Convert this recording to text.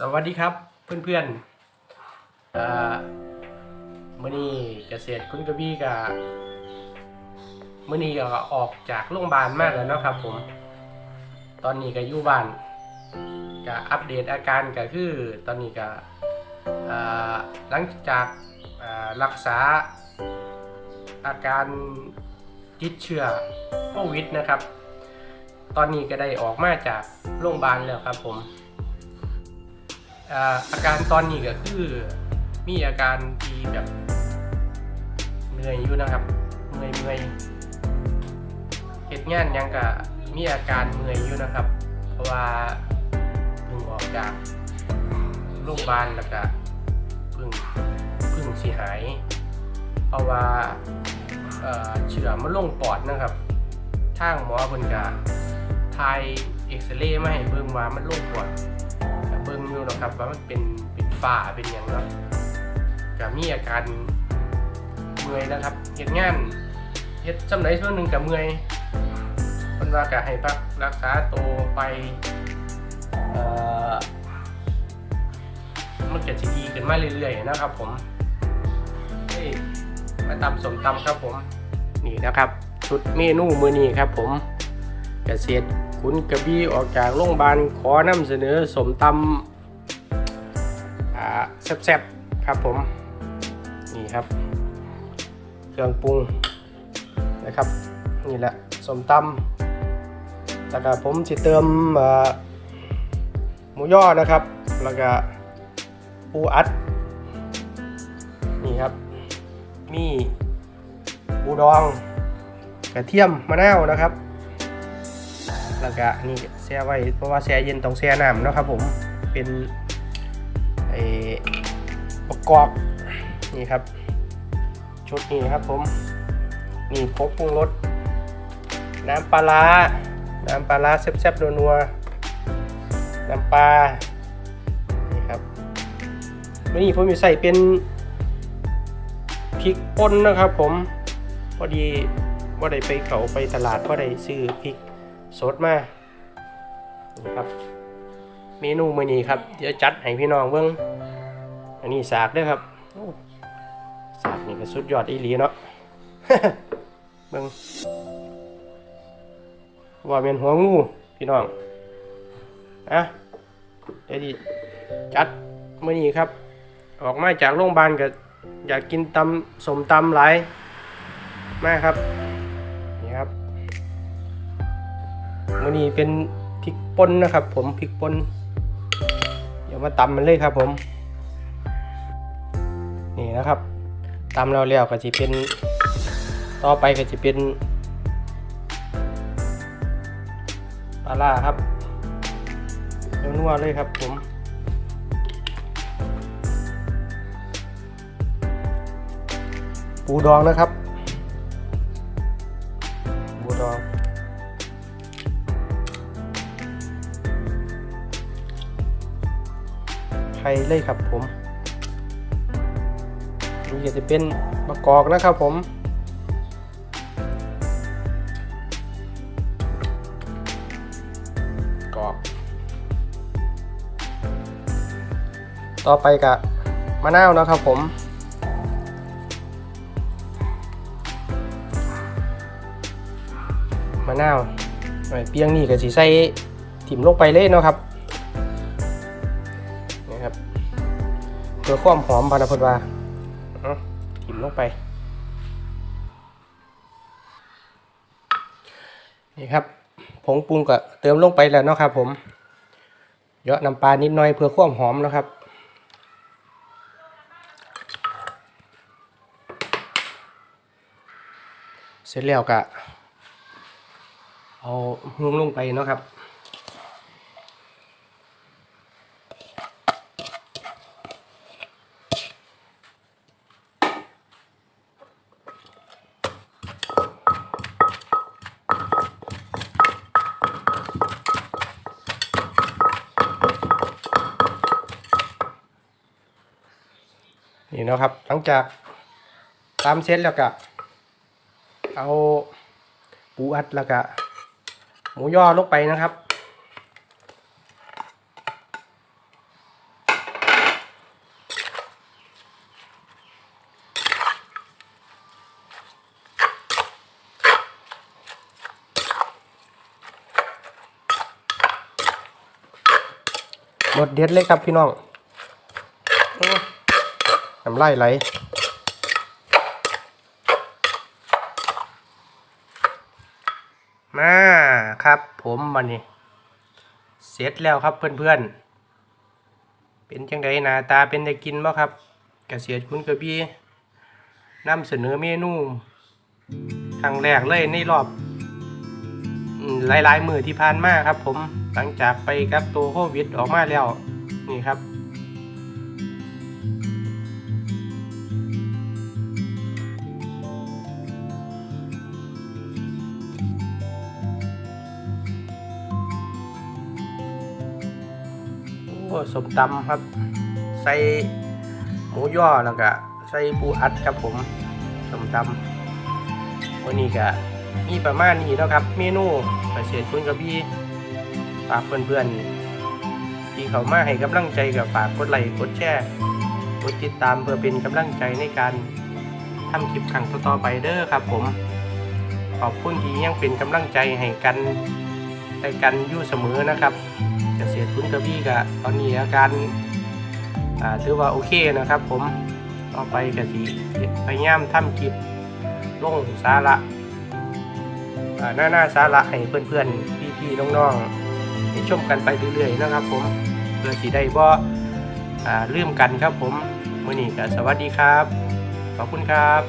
สวัสดีครับเพื่อนๆเอ่อมื่อนี้เกษตรคุณกระบี่กับมื่อนี้ก็ออกจากโรงพยาบาลมากแล้วเนาะครับผม ตอนนี้ก็อยู่บ้านก็อัปเดตอาการก็คือตอนนี้ก็หลังจากรักษาอาการติดเชื้อโควิดนะครับ ตอนนี้ก็ได้ออกมาจากโรงพยาบาลแล้วครับผม อาการตอนนี้ก็คือมีอาการที่แบบเหนื่อยอยู่นะครับเมื่อยเมื่อยเหตุงานยังก็มีอาการเมื่อยอยู่นะครับ เพราะว่าเพิ่งออกจากโรงพยาบาลแล้วก็เพิ่งเพิ่งสิหาย เพราะว่าเชื้อมันลงปอดนะครับทางหมอเพิ่นก็ทายเอ็กซเรย์มาให้เบิ่งว่ามันลงปอด เบิ่งอยู่นะครับ ว่ามันเป็นเป็นฝ้าเป็นอย่างเนาะก็มีอาการเมื่อยนะครับเฮ็ดงานเฮ็ดจำไหนช่วงหนึ่งกับเมื่อยเพิ่นว่าก็ให้พักรักษาตัวไปมันก็สิดีขึ้นมาเรื่อยๆนะครับ ผมเฮ้ยมาตำสมตำครับผม นี่นะครับ ชุดเมนูมือนี้ครับ ผมเกษตร ขุนกระบี่ออกจากโรงพยาบาลขอนำเสนอสมตำอ่าแซ่บๆครับผม นี่ครับ เครื่องปรุงนะครับ นี่แหละสมตำแล้วก็ผมจะเติมหมูย่อนะครับ แล้วก็ปูอัด นี่ครับ มีปูดองกระเทียมมะนาวนะครับ แล้วก็นี่แช่ไว้เพราะว่าแช่เย็นต้องแช่น้ำเนาะครับผมเป็นไอ้ประกอบนี่ครับ ชุดนี้นะครับผมนี่พกปรุงรสน้ำปลาร้าน้ำปลาร้าแซ่บๆนัวๆน้ำปลานี่ครับวันนี้ผมจะใส่เป็นพริกป่นนะครับผมพอดีว่าได้ไปเขาไปตลาดว่าได้ซื้อพริก สดมานี่ครับ เมนูมื้อนี้ครับเดี๋ยวจัดให้พี่น้องเบิ่งอันนี้สากด้อครับสากนี่ก็สุดยอดอีหลีเนาะเบิ่งว่าเป็นหัวงูพี่น้องอะเดี๋ยวดิจัดมื้อนี้ครับ ออกมาจากโรงพยาบาลก็อยากกินตำสมตำหลายมากครับ มันนี้เป็นพริกป่นนะครับ ผมพริกป่นเดี๋ยวมาตำมันเลยครับผม นี่นะครับตำเราแล้วก็จะเป็นต่อไปก็จะเป็นปลาล่าครับนัวเลยครับผมปูดองนะครับปูดอง ไทยเลยครับผมนี่ก็จะเป็นมะกอกนะครับผมกอก ต่อไปกับมะนาวนะครับผมมะนาวไอ้เปียงนี่ก็สิใส่ถิ่มลงไปเลยเนาะครับ พื่อความหอมพานาพดว่าเอาถิ่มลงไป นี่ครับผงปรุงก็เติมลงไปแล้วเนาะครับ ผมเยอะน้ำปลานิดหน่อยเพื่อความหอมเนาะครับเสร็จแล้วก็เอาหุงลงไปเนาะครับ นี่นะครับ หลังจากตามเซตแล้วก็เอาปูอัดแล้วก็หมูย่อลงไปนะครับ หมดเด็ดเลยครับพี่น้อง น้ำลายไหลมาครับผมมานี่เสร็จแล้วครับเพื่อนๆ เป็นจังไดหนาตาเป็นได้กินบ่ครับกระเกษตรคุณกระบี่นำเสนอเมนูครั้งแรกเลยในรอบหลายๆมือที่ผ่านมาครับ ผมหลังจากไปกับตัวโควิดออกมาแล้วนี่ครับ สมตำครับ ใส่หมูย่อแล้วก็ใส่ปูอัดครับผมสมตำวันนี้ก็มีประมาณนี้เนาะครับ เมนูเกษตรคุณกระบี่ฝากเพื่อนๆที่เขามาให้กำลังใจกับฝากกดไลค์กดแชร์กดติดตามเพื่อเป็นกำลังใจในการทำคลิปครั้งต่อไปเด้อครับ ผมขอบคุณที่ยังเป็นกำลังใจให้กันให้กันอยู่เสมอนะครับ เกษตรคุณกระบี่ก็ตอนนี้อาการถือว่าโอเคนะครับ ผมต่อไปกะทิพยายามทำคลิปลงสาระาหน้าหน้าสาระให้เพื่อนๆ พี่ๆน้องๆให้ชมกันไปเรื่อยๆนะครับ ผมเพื่อสีได้บ่อ่าลืมกันครับผมมือนี้ก็สวัสดีครับ ขอบคุณครับ